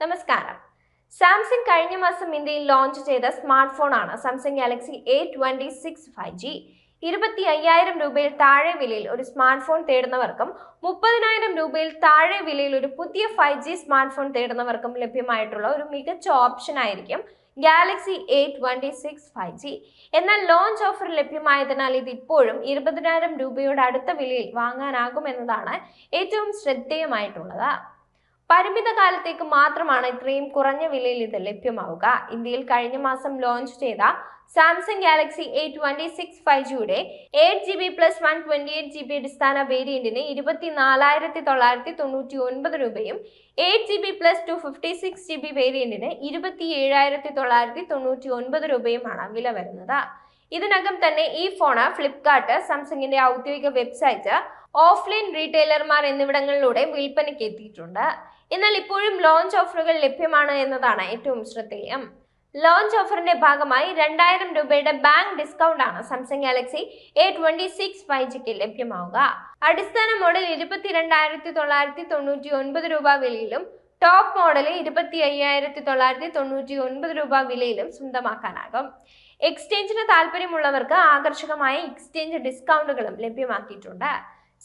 നമസ്കാരം. സാംസങ് കഴിഞ്ഞ മാസം ഇന്ത്യയിൽ ലോഞ്ച് ചെയ്ത സ്മാർട്ട് ഫോണാണ് Samsung Galaxy A twenty six five G ഇരുപത്തി അയ്യായിരം രൂപയിൽ താഴെ വിലയിൽ ഒരു സ്മാർട്ട് ഫോൺ തേടുന്നവർക്കും മുപ്പതിനായിരം രൂപയിൽ താഴെ വിലയിൽ ഒരു പുതിയ ഫൈവ് ജി സ്മാർട്ട് ഫോൺ തേടുന്നവർക്കും ലഭ്യമായിട്ടുള്ള ഒരു മികച്ച ഓപ്ഷൻ ആയിരിക്കും Galaxy A twenty six five G എന്നാൽ ലോഞ്ച് ഓഫർ ലഭ്യമായതിനാൽ ഇത് ഇപ്പോഴും ഇരുപതിനായിരം രൂപയുടെ അടുത്ത വിലയിൽ വാങ്ങാനാകുമെന്നതാണ് ഏറ്റവും ശ്രദ്ധേയമായിട്ടുള്ളത്. പരിമിത കാലത്തേക്ക് മാത്രമാണ് ഇത്രയും കുറഞ്ഞ വിലയിൽ ഇത് ലഭ്യമാവുക. ഇന്ത്യയിൽ കഴിഞ്ഞ മാസം ലോഞ്ച് ചെയ്ത Samsung Galaxy A twenty six five ജിയുടെ eight G B plus one twenty eight G B അടിസ്ഥാന വേരിയന്റിന് ഇരുപത്തി നാലായിരത്തി തൊള്ളായിരത്തി തൊണ്ണൂറ്റി ഒൻപത് രൂപയും eight G B plus two fifty six G B വേരിയന്റിന് ഇരുപത്തി ഏഴായിരത്തി തൊള്ളായിരത്തി തൊണ്ണൂറ്റി ഒൻപത് രൂപയുമാണ് വില വരുന്നത്. ഇതിനകം തന്നെ ഈ ഫോണ് ഫ്ലിപ്കാർട്ട് സാംസങ്ങിന്റെ ഔദ്യോഗിക വെബ്സൈറ്റ് ഓഫ്ലൈൻ റീറ്റെയിലർമാർ എന്നിവിടങ്ങളിലൂടെ വിൽപ്പനയ്ക്ക് എത്തിയിട്ടുണ്ട്. എന്നാൽ ഇപ്പോഴും ലോഞ്ച് ഓഫറുകൾ ലഭ്യമാണ് എന്നതാണ് ഏറ്റവും ശ്രദ്ധേയം. ലോഞ്ച് ഓഫറിന്റെ ഭാഗമായി രണ്ടായിരം രൂപയുടെ ബാങ്ക് ഡിസ്കൗണ്ട് ആണ് Samsung Galaxy A twenty six five ജിക്ക് ലഭ്യമാവുക. അടിസ്ഥാന മോഡൽ ഇരുപത്തിരണ്ടായിരത്തി തൊള്ളായിരത്തി തൊണ്ണൂറ്റി ഒൻപത് രൂപ വിലയിലും ടോപ്പ് മോഡൽ ഇരുപത്തി അയ്യായിരത്തി തൊള്ളായിരത്തി തൊണ്ണൂറ്റി ഒൻപത് രൂപ വിലയിലും സ്വന്തമാക്കാനാകും. എക്സ്ചേഞ്ചിന് താല്പര്യമുള്ളവർക്ക് ആകർഷകമായ എക്സ്ചേഞ്ച് ഡിസ്കൗണ്ടുകളും ലഭ്യമാക്കിയിട്ടുണ്ട്.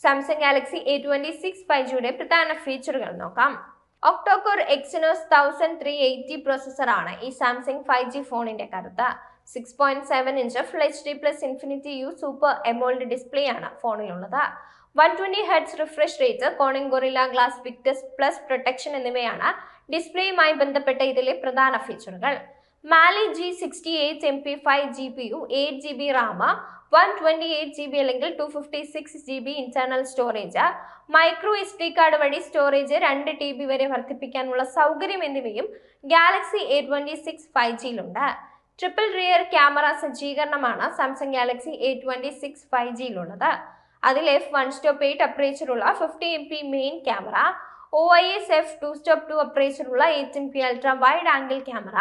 Samsung Galaxy A twenty six five ജിയുടെ പ്രധാന ഫീച്ചറുകൾ നോക്കാം. Octa core Exynos thousand three eighty പ്രോസസ്സറാണ് ഈ സാംസങ് ഫൈവ് ജി ഫോണിന്റെ കരുത്ത്. Six point seven inch full H D plus infinity U super AMOLED display ആണ് ഫോണിലുള്ളത്. One twenty hertz refresh rate Corning Gorilla glass Victus plus protection എന്നിവയാണ് ഡിസ്പ്ലേയുമായി ബന്ധപ്പെട്ട ഇതിലെ പ്രധാന ഫീച്ചറുകൾ Mali G sixty eight M P five G P U eight G B റാമ one twenty eight G B അല്ലെങ്കിൽ two fifty six G B internal storage micro S D card വഴി storage രണ്ട് T B വരെ വർദ്ധിപ്പിക്കാനുള്ള സൗകര്യം എന്നിവയും Galaxy A twenty six five ജിയിലുണ്ട് triple rear camera സജ്ജീകരണമാണ് Samsung Galaxy A twenty six five ജിയിലുള്ളത്. അതിൽ F one stop eight അപ്രേച്ചറുള്ള fifty M P main camera O I S F two stop two അപ്രേച്ചറുള്ള eight M P ultra wide angle camera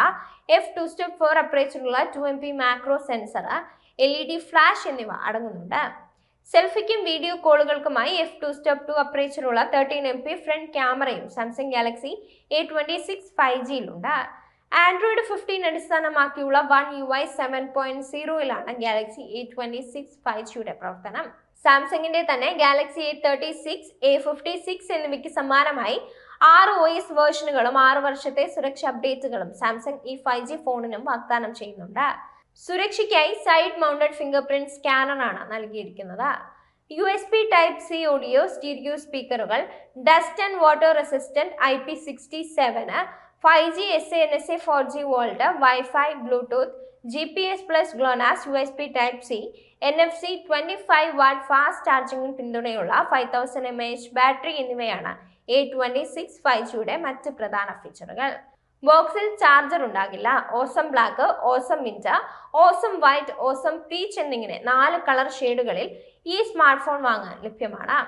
F two stop four അപ്രേച്ചറുള്ള two M P macro sensor L E D flash എന്നിവ അടങ്ങുന്നുണ്ട്. സെൽഫിക്കും video കോളുകൾക്കുമായി F two stop two അപ്രേച്ചറുള്ള thirteen M P front ക്യാമറയും Samsung Galaxy A twenty six five ജിയിലുണ്ട്. Android fifteen അടിസ്ഥാനമാക്കിയുള്ള one U I seven point സീറോയിലാണ് Galaxy A twenty six five ജിയുടെ പ്രവർത്തനം. സാംസങ്ങിന്റെ തന്നെ Galaxy A thirty six A fifty six എന്നിവയ്ക്ക് സമാനമായി ആറ് ഒ എസ് വേർഷനുകളും ആറ് വർഷത്തെ സുരക്ഷ അപ്ഡേറ്റുകളും സാംസങ് ഈ ഫൈവ് ജി ഫോണിനും വാഗ്ദാനം ചെയ്യുന്നുണ്ട്. സുരക്ഷയ്ക്കായി സൈഡ് മൗണ്ടഡ് ഫിംഗർ പ്രിന്റ് സ്കാനറാണ് നൽകിയിരിക്കുന്നത്. U S B type C audio stereo സ്പീക്കറുകൾ dust and water resistant I P sixty seven five G S A N S A four G VoLTE wifi Bluetooth G P S plus GLONASS U S B type C N F C twenty five watt fast ചാർജിംഗിന് പിന്തുണയുള്ള five thousand M H battery എന്നിവയാണ് A twenty six five ജിയുടെ മറ്റ് പ്രധാന ഫീച്ചറുകൾ ബോക്സിൽ charger ഉണ്ടാകില്ല. Awesome black awesome mint awesome white awesome peach എന്നിങ്ങനെ നാല് കളർ ഷെയ്ഡുകളിൽ ഈ സ്മാർട്ട് ഫോൺ വാങ്ങാൻ ലഭ്യമാണ്.